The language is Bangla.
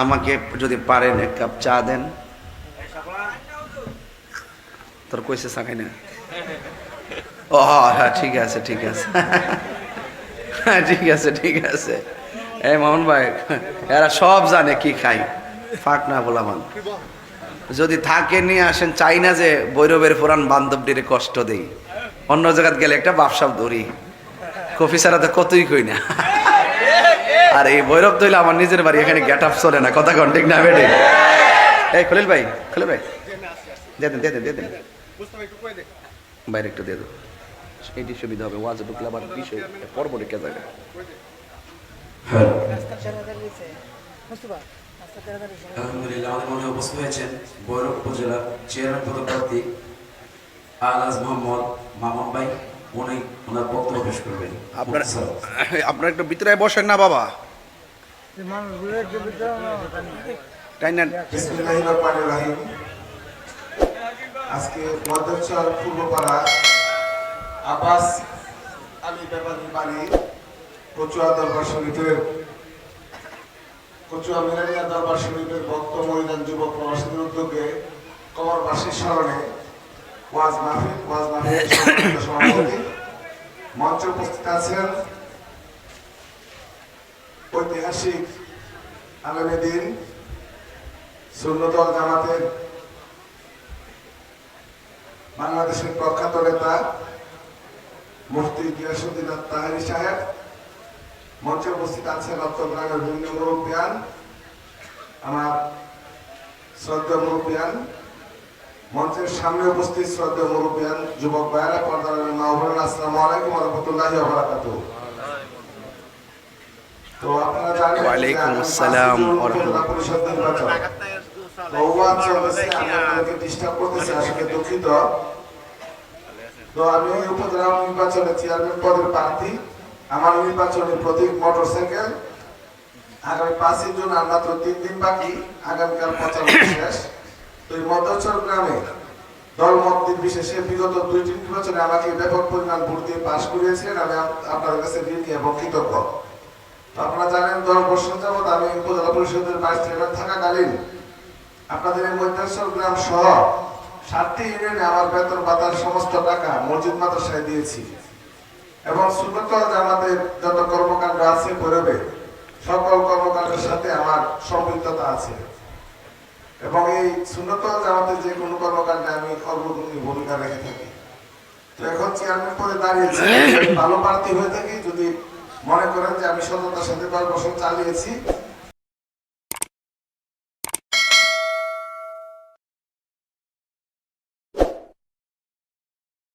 আমাকে যদি পারেন এক কাপ চা দেন। তোর কইসে খাই না? ও হ্যাঁ ঠিক আছে ঠিক আছে। হ্যাঁ ঠিক আছে ঠিক আছে। এই মোহন ভাই, এরা সব জানে কি খাই। ফাঁক না বলামান যদি থাকে, নিয়ে আসেন। চাই না যে বৈরবের পুরান বান্ধবটির কষ্ট দেই। অন্য জায়গায় গেলে একটা বাপসাপ ধরি। কফি ছাড়া তো কতই কই না। আর এই ভৈরব তৈলে আমার নিজের বাড়ি এখানে গেট আপ চলে না কথা কন ঠিক না বেটে? এই খলিল ভাই খলিল ভাই। দিয়ে দেন দিয়ে দেন দিয়ে দেন। বাইরে একটু দিয়ে দেন। এইটি সুবিধা হবে ওয়াজ ঢুকলে আবার বিষয় পর্ব রেখে যাবে। আলহামদুলিল্লাহ আমাদের মনে উপস্থিত হয়েছেন বৈরব উপজেলা চেয়ারম্যান পদপ্রার্থী আলাজ মোহাম্মদ মামুন ভাই। উনি ওনার বক্তব্য পেশ করবেন। আপনার আপনার একটু ভিতরে বসেন না বাবা। আজকে মধ্যচর পূর্বপাড়া আব্বাস আলী ব্যাপারীর বাড়ি কচুয়া দরবার শরীফের কচুয়া মিলানিয়া দরবার শরীফের ভক্ত মহিলান যুবক প্রবাসীদের উদ্যোগে কবরবাসীর স্মরণে ওয়াজ মাহফিল ওয়াজ মাহফিল সভাপতি মঞ্চে উপস্থিত আছেন ঐতিহাসিক আলমে দিন সুন্নতল জামাতের বাংলাদেশের প্রখ্যাত নেতা মুফতি গিয়াসুদ্দিন তাহারি সাহেব। মঞ্চে উপস্থিত আছেন চট্টগ্রামের বিভিন্ন আমার শ্রদ্ধা মুরব্বিয়ান মঞ্চের সামনে উপস্থিত শ্রদ্ধা মুরব্বিয়ান যুবক ভাইয়েরা পর্দার মাহবুল আসসালামু আলাইকুম রহমতুল্লাহি ওয়া তো আপনারা জানেন আসসালাম ওয়া রাহমাতুল্লাহ। উপজেলা পরিষদ নির্বাচন বহুবার চলতেছে আপনাদেরকে ডিস্টার্ব করতেছে আসলে দুঃখিত। তো আমি উপজেলা নির্বাচনে চেয়ারম্যান পদের প্রার্থী আমার নির্বাচনী প্রতীক মোটরসাইকেল। আগামী পাঁচই জুন আর মাত্র তিন দিন বাকি আগামীকাল প্রচার শেষ। তো মধ্যচর গ্রামে দলমত নির্বিশেষে বিগত দুইটি নির্বাচনে আমাকে ব্যাপক পরিমাণ ভোট দিয়ে পাশ করিয়েছিলেন আমি আপ- আপনাদের কাছে ঋণী এবং কৃতজ্ঞ। আপনারা জানেন দশ বছর যাবৎ আমি উপজেলা পরিষদের ভাইস চেয়ারম্যান থাকাকালীন আপনাদের এই মধ্যাঞ্চল গ্রাম সহ সাতটি ইউনিয়নে আমার বেতন ভাতার সমস্ত টাকা মসজিদ মাদ্রাসায় দিয়েছি। এবং সুন্নতল জামাতের যত কর্মকাণ্ড আছে পড়বে সকল কর্মকাণ্ডের সাথে আমার সম্পৃক্ততা আছে। এবং এই সুন্নত জামাতের যে কোনো কর্মকাণ্ডে আমি অগ্রগণী ভূমিকা রেখে থাকি। তো এখন চেয়ারম্যান পদে দাঁড়িয়েছি। ভালো প্রার্থী হয়ে থাকি যদি মনে করেন যে আমি সততার সাথে দশ বছর চালিয়েছি